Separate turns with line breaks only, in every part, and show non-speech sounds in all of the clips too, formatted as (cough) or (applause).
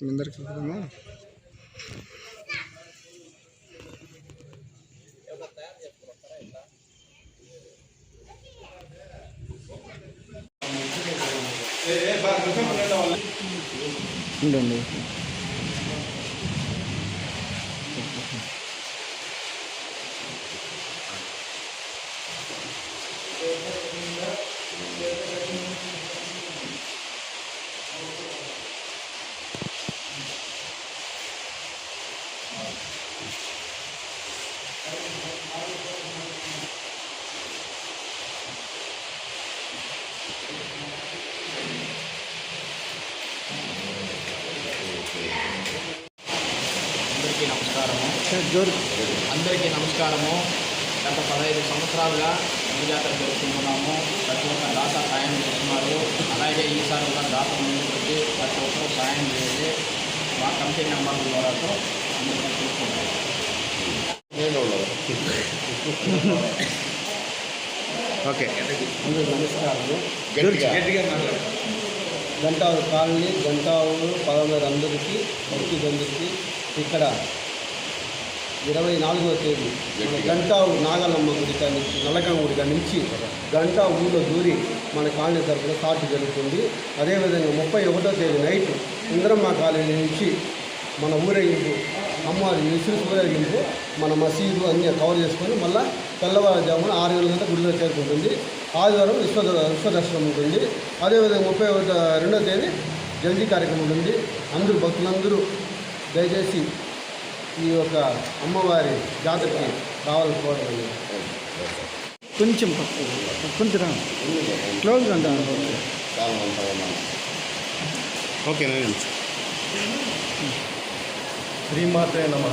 ముందరికి వెళ్దామా ఉండండి.
అందరికీ నమస్కారము. అందరికీ నమస్కారము. గత పదహైదు సంవత్సరాలుగా జాతర జరుపుకుంటున్నాము ప్రతి ఒక్క దాత సాయం చేస్తున్నారు. అలాగే ఈసారి కూడా దాత ముందుకు వచ్చి ప్రతి ఒక్కరూ సాయం చేసి మా కమిటీ నెంబర్ ద్వారాతో అందరూ చూసుకుంటారు (laughs)
ఓకే.
అందరికీ నమస్కారము గంటావు కాలనీ గంటావు పదమూడు అందరికీ భక్తులందరికీ ఇక్కడ ఇరవై నాలుగవ తేదీ. మన గంటావు నాగలమ్మ గుడి కాడి నుంచి గుడి కాడి నుంచి గంటా ఊళ్ళో దూరి మన కాలనీ తరఫున స్టార్ట్ జరుగుతుంది. అదేవిధంగా ముప్పై ఒకటో తేదీ నైట్ ఇంద్రమ్మ కాలనీ నుంచి మన ఊరేగింపు అమ్మవారి విసురు ఊరేగింపు మన మసీదు అన్నీ కవర్ చేసుకొని మళ్ళీ తెల్లవారుజామున ఆరు గంటల గంట గుడిలో చేరుకుంటుంది. ఆదివారం విశ్వ విశ్వదర్శనం ఉంటుంది. అదేవిధంగా ముప్పై ఒకటో రెండో తేదీ జల్దీ కార్యక్రమం ఉంటుంది. అందరూ భక్తులందరూ దయచేసి ఈ యొక్క అమ్మవారి జాతరకి రావాలని కోరడం
కొంచెం కొంచెం. క్లోజ్ ఓకే
శ్రీమాత్రే నమ.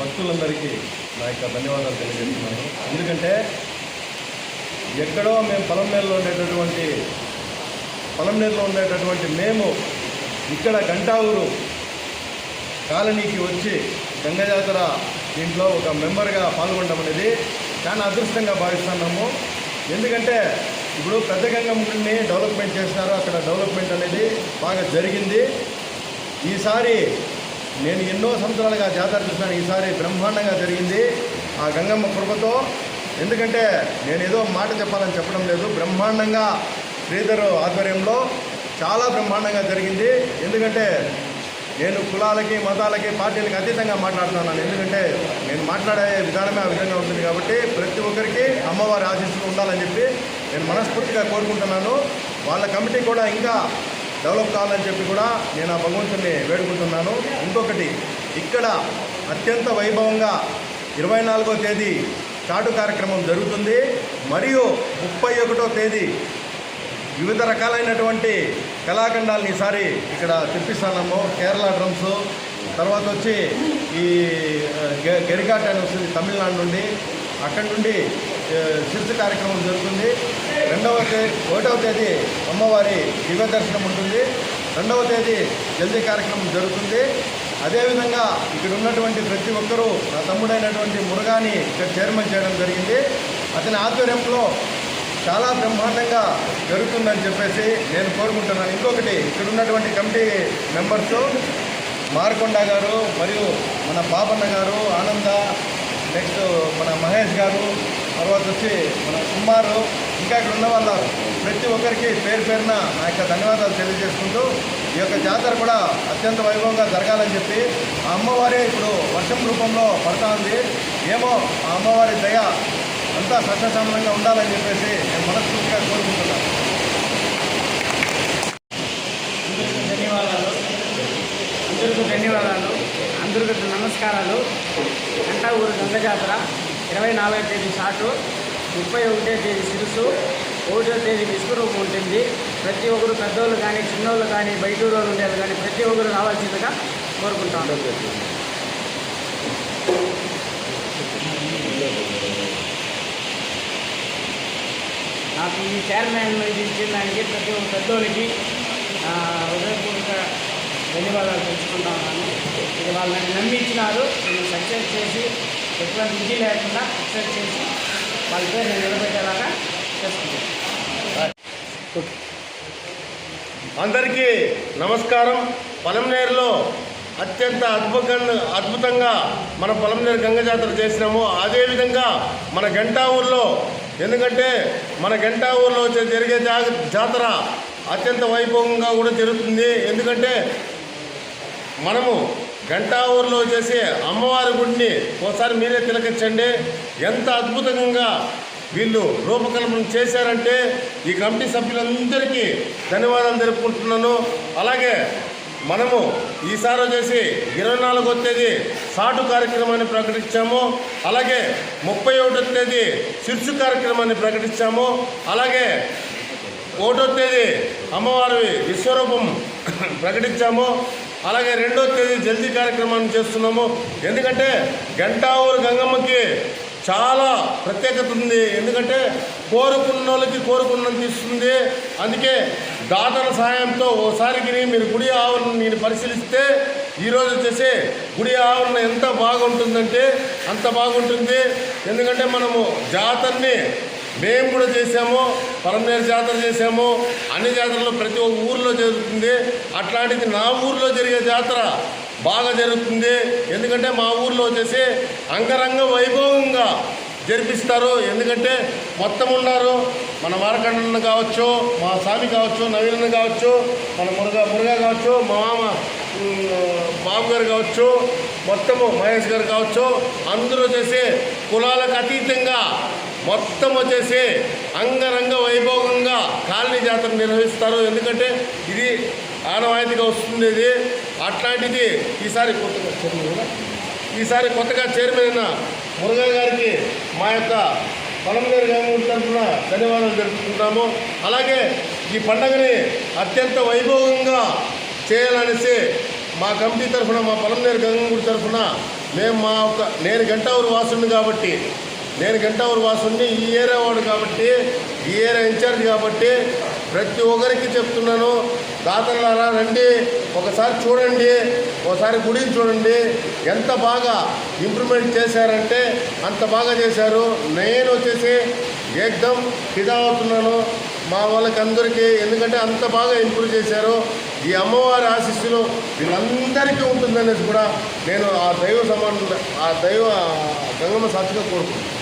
భక్తులందరికీ నా యొక్క ధన్యవాదాలు తెలియజేస్తున్నాను. ఎందుకంటే ఎక్కడో మేము పొలంనేరులో ఉండేటటువంటి పొలంనేరులో ఉండేటటువంటి మేము ఇక్కడ గంటావూరు కాలనీకి వచ్చి గంగ జాతర దీంట్లో ఒక మెంబర్గా పాల్గొనడం అనేది చాలా అదృష్టంగా భావిస్తున్నాము ఎందుకంటే ఇప్పుడు పెద్ద గంగమ్మని డెవలప్మెంట్ చేసినారు. అక్కడ డెవలప్మెంట్ అనేది బాగా జరిగింది. ఈసారి నేను ఎన్నో సంవత్సరాలుగా జాతర చూసినాను. ఈసారి బ్రహ్మాండంగా జరిగింది ఆ గంగమ్మ కృపతో. ఎందుకంటే నేను ఏదో మాట చెప్పాలని చెప్పడం లేదు. బ్రహ్మాండంగా శ్రీధర్ ఆధ్వర్యంలో చాలా బ్రహ్మాండంగా జరిగింది. ఎందుకంటే నేను కులాలకి మతాలకి పార్టీలకి అతీతంగా మాట్లాడుతున్నాను. ఎందుకంటే నేను మాట్లాడే విధానమే ఆ విధంగా ఉంటుంది కాబట్టి ప్రతి ఒక్కరికి అమ్మవారి ఆశీస్సులు ఉండాలని చెప్పి నేను మనస్ఫూర్తిగా కోరుకుంటున్నాను. వాళ్ళ కమిటీ కూడా ఇంకా డెవలప్ కావాలని చెప్పి కూడా నేను ఆ భగవంతుని వేడుకుంటున్నాను. ఇంకొకటి ఇక్కడ అత్యంత వైభవంగా ఇరవై నాలుగో తేదీ చాటు కార్యక్రమం జరుగుతుంది. మరియు ముప్పై ఒకటో తేదీ వివిధ రకాలైనటువంటి కళాఖండాలను ఈసారి ఇక్కడ తెప్పిస్తున్నాము కేరళ డ్రమ్స్. తర్వాత వచ్చి ఈ ఆ, గె- అని వస్తుంది తమిళనాడు నుండి అక్కడి నుండి ఆ, కార్యక్రమం జరుగుతుంది. రెండవ తేదీ ఒకటవ తేదీ అమ్మవారి దివ్య దర్శనం ఉంటుంది. రెండవ తేదీ జల్దీ కార్యక్రమం జరుగుతుంది. అదేవిధంగా ఇక్కడ ఉన్నటువంటి ప్రతి ఒక్కరూ నా తమ్ముడైనటువంటి మురుగాని ఇక్కడ చైర్మన్ చేయడం జరిగింది. అతని ఆధ్వర్యంలో చాలా బ్రహ్మాండంగా జరుగుతుందని చెప్పేసి నేను కోరుకుంటున్నాను. ఇంకొకటి ఇక్కడ ఉన్నటువంటి కమిటీ మెంబర్స్ మారకొండ గారు మరియు మన బాబన్న గారు ఆనంద నెక్స్ట్ మన మహేష్ గారు తర్వాత వచ్చి మన కుమారు ఇంకా ఇక్కడ ఉన్న వాళ్ళు ప్రతి ఒక్కరికి పేరు పేరున నా యొక్క ధన్యవాదాలు తెలియజేసుకుంటూ ఈ యొక్క జాతర కూడా అత్యంత వైభవంగా జరగాలని చెప్పి ఆ అమ్మవారే ఇప్పుడు వర్షం రూపంలో పడతా ఉంది. ఏమో ఆ అమ్మవారి దయ అంతా సస్యశ్యామలంగా ఉండాలని చెప్పేసి నేను మనస్ఫూర్తిగా కోరుకుంటున్నాను.
ధన్యవాదాలు. అందరికీ ధన్యవాదాలు. అందరికీ నమస్కారాలు. గంటా ఊరు గంగ జాతర ఇరవై నాలుగో తేదీ షాటు ముప్పై ఒకటో తేదీ సిరుసు ఒకటో తేదీ విశ్వరూపం ఉంటుంది. ప్రతి ఒక్కరు పెద్దోళ్ళు కానీ చిన్నోళ్ళు కానీ బయట వాళ్ళు ఉండేవాళ్ళు కానీ ప్రతి ఒక్కరు రావాల్సిందిగా కోరుకుంటాను. నాకు ఈ చైర్మన్ ఇది ఇచ్చిన దానికి ప్రతి ఒక్క పెద్దోళ్ళకి హృదయపూర్వక ధన్యవాదాలు తెలుసుకుంటా ఉన్నాను ఇది వాళ్ళని నమ్మించినారు. నేను సక్సెస్ చేసి ఎటువంటి విధి లేకుండా సక్సెస్ చేసి వాళ్ళ పేరు నేను నిలబెట్టేలాగా చేసుకుంటాను
అందరికీ నమస్కారం. పొలంనేరులో అత్యంత అద్భుతంగా అద్భుతంగా మన పొలంనేరు గంగ జాతర చేసినాము. అదేవిధంగా మన గంటా ఊర్లో ఎందుకంటే మన గంటా ఊర్లో జరిగే జా జాతర అత్యంత వైభవంగా కూడా జరుగుతుంది. ఎందుకంటే మనము గంటా ఊర్లో చేసే అమ్మవారి గుడిని ఒకసారి మీరే తిలకించండి. ఎంత అద్భుతంగా వీళ్ళు రూపకల్పన చేశారంటే ఈ కమిటీ సభ్యులందరికీ ధన్యవాదాలు జరుపుకుంటున్నాను అలాగే మనము ఈసారి వచ్చేసి ఇరవై నాలుగో తేదీ సాటు కార్యక్రమాన్ని ప్రకటించాము. అలాగే ముప్పై ఒకటో తేదీ శిర్సు కార్యక్రమాన్ని ప్రకటించాము. అలాగే ఒకటో తేదీ అమ్మవారి విశ్వరూపం ప్రకటించాము. అలాగే రెండో తేదీ జల్దీ కార్యక్రమాన్ని చేస్తున్నాము. ఎందుకంటే గంటావూరు గంగమ్మకి చాలా ప్రత్యేకత ఉంది. ఎందుకంటే కోరుకున్న వాళ్ళకి కోరుకున్నంత ఇస్తుంది. అందుకే దాతల సహాయంతో ఓసారికి మీరు గుడి ఆవరణ నేను పరిశీలిస్తే ఈరోజు వచ్చేసి గుడి ఆవరణ ఎంత బాగుంటుందంటే అంత బాగుంటుంది. ఎందుకంటే మనము జాతరని మేము కూడా చేసాము పరమేరు జాతర చేసాము అన్ని జాతరలు ప్రతి ఒక్క ఊర్లో జరుగుతుంది. అట్లాంటిది నా ఊర్లో జరిగే జాతర బాగా జరుగుతుంది. ఎందుకంటే మా ఊర్లో వచ్చేసి అంగరంగ వైభవంగా జరిపిస్తారు. ఎందుకంటే మొత్తం ఉన్నారు. మన మారకండ కావచ్చు మా స్వామి కావచ్చు నవీన కావచ్చు మన మురుగా మురుగా కావచ్చు మా మామ బాబు గారు కావచ్చు మొత్తము మహేష్ గారు కావచ్చు అందరూ వచ్చేసి కులాలకు అతీతంగా మొత్తం వచ్చేసి అంగరంగ వైభోగంగా కాలనీ జాతర నిర్వహిస్తారు. ఎందుకంటే ఇది ఆనవాయితీగా వస్తుంది ఇది. అట్లాంటిది ఈసారి కొత్తగా చైర్మన్ ఈసారి కొత్తగా చైర్మన్ అయిన గారికి మా యొక్క పొలంనేరు గంగూరు తరఫున ధన్యవాదాలు తెలుపుకుంటున్నాము. అలాగే ఈ పండగని అత్యంత వైభవంగా చేయాలనేసి మా కమిటీ తరఫున మా పొలంనేరు గంగూరు తరఫున మేము మా ఒక నేను గంటావూరు వాసుని కాబట్టి నేను గంటావూరు వాసుని ఈ ఏరియా వాడు కాబట్టి ఈ ఏరియా ఇన్ఛార్జ్ కాబట్టి ప్రతి ఒక్కరికి చెప్తున్నాను. దాతలారా రండి. ఒకసారి చూడండి. ఒకసారి గుడిని చూడండి. ఎంత బాగా ఇంప్రూవ్మెంట్ చేశారంటే అంత బాగా చేశారు. నేను వచ్చేసి ఏకదం ఫిదా అవుతున్నాను మా వాళ్ళకి అందరికీ ఎందుకంటే అంత బాగా ఇంప్రూవ్ చేశారు. ఈ అమ్మవారి ఆశీస్సులు వీళ్ళందరికీ ఉంటుందనేసి కూడా నేను ఆ దైవ సమాన ఆ దైవ గంగమ్మ సాక్షిగా కోరుకుంటున్నాను.